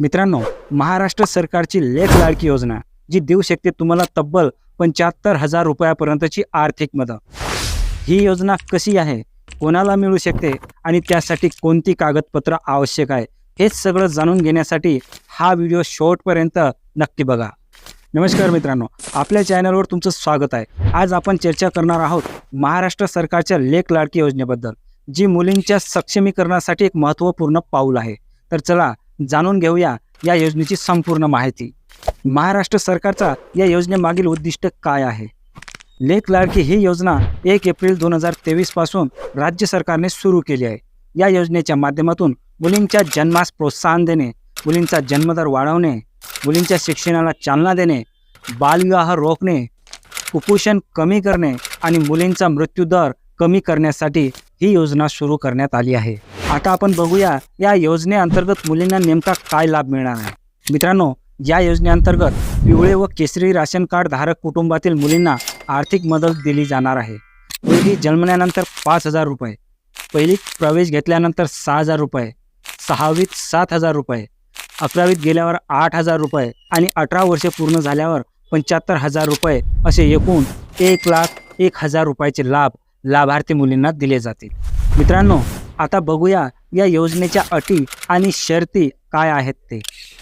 मित्रांनो महाराष्ट्र सरकारची लेख लाडकी योजना जी देऊ शकते तुम्हाला तब्बल पंच्याहत्तर हजार रुपयापर्यंतची आर्थिक मदत. ही योजना कशी आहे कोणाला मिळू शकते आणि त्यासाठी कोणती कागदपत्र आवश्यक आहे हे सगळं जाणून घेण्यासाठी हा व्हिडिओ शेवटपर्यंत नक्की बघा. नमस्कार मित्रांनो आपल्या चॅनलवर तुमचं स्वागत आहे. आज आपण चर्चा करणार आहोत महाराष्ट्र सरकारच्या लेख लाडकी योजनेबद्दल जी मुलींच्या सक्षमीकरणासाठी एक महत्त्वपूर्ण पाऊल आहे. तर चला जाणून घेऊया या योजनेची संपूर्ण माहिती. महाराष्ट्र सरकारचा या योजनेमागील उद्दिष्ट काय आहे? लेख लाडकी ही योजना एक एप्रिल दोन हजार तेवीसपासून राज्य सरकारने सुरू केली आहे. या योजनेच्या माध्यमातून मुलींच्या जन्मास प्रोत्साहन देणे मुलींचा जन्मदर वाढवणे मुलींच्या शिक्षणाला चालना देणे बालविवाह रोखणे कुपोषण कमी करणे आणि मुलींचा मृत्यूदर कमी करण्यासाठी ही योजना सुरू करण्यात आली आहे. आता आपण बघूया या योजनेअंतर्गत मुलींना नेमका काय लाभ मिळणार आहे. मित्रांनो या योजनेअंतर्गत पिवळे व केसरी राशन कार्ड धारक कुटुंबातील मुलींना आर्थिक मदत दिली जाणार आहे. मुलगी जन्मल्यानंतर पाच हजार रुपये पहिलीत प्रवेश घेतल्यानंतर सहा हजार रुपये सहावीत सात हजार रुपये अकरावीत गेल्यावर आठ हजार रुपये आणि अठरा वर्षे पूर्ण झाल्यावर पंच्याहत्तर हजार रुपये असे एकूण एक लाख एक हजार रुपयाचे लाभ लाभार्थी मुलींना दिले जातील. मित्रांनो आता बघूया या योजनेच्या अटी आणि शर्ती काय आहेत ते.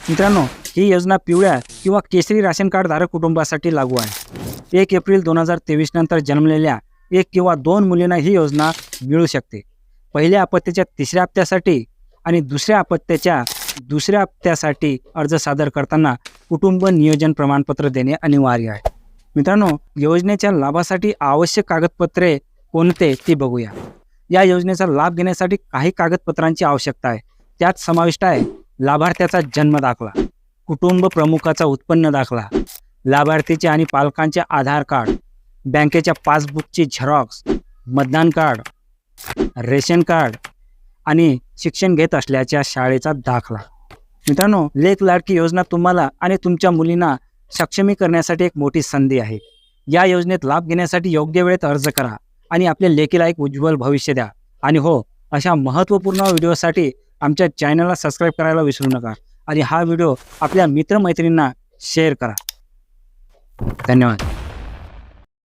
मित्रांनो ही योजना पिवळ्या किंवा केसरी राशन कार्डधारक कुटुंबासाठी लागू आहे. एक एप्रिल दोन हजार तेवीस नंतर जन्मलेल्या एक किंवा दोन मुलींना ही योजना मिळू शकते. पहिल्या आपत्तीच्या तिसऱ्या हप्त्यासाठी आणि दुसऱ्या आपत्त्याच्या दुसऱ्या हप्त्यासाठी अर्ज सादर करताना कुटुंब नियोजन प्रमाणपत्र देणे अनिवार्य आहे. मित्रांनो योजनेच्या लाभासाठी आवश्यक कागदपत्रे कोणते ते बघूया. या योजनेचा लाभ घेण्यासाठी काही कागदपत्रांची आवश्यकता आहे. त्यात समाविष्ट आहे लाभार्थ्याचा जन्म दाखला कुटुंब प्रमुखाचा उत्पन्न दाखला लाभार्थीचे आणि पालकांचे आधार कार्ड बँकेच्या पासबुकची झेरॉक्स मतदान कार्ड रेशन कार्ड आणि शिक्षण घेत असल्याच्या शाळेचा दाखला. मित्रांनो लेख लाडकी योजना तुम्हाला आणि तुमच्या मुलींना सक्षमी करण्यासाठी एक मोठी संधी आहे. या योजनेत लाभ घेण्यासाठी योग्य वेळेत अर्ज करा. आणि आपल्या लेकीला एक उज्ज्वल भविष्य द्या. आणि हो अशा महत्त्वपूर्ण व्हिडिओसाठी आमच्या चॅनलला सबस्क्राईब करायला विसरू नका. आणि हा व्हिडिओ आपल्या मित्रमैत्रिणींना शेअर करा. धन्यवाद.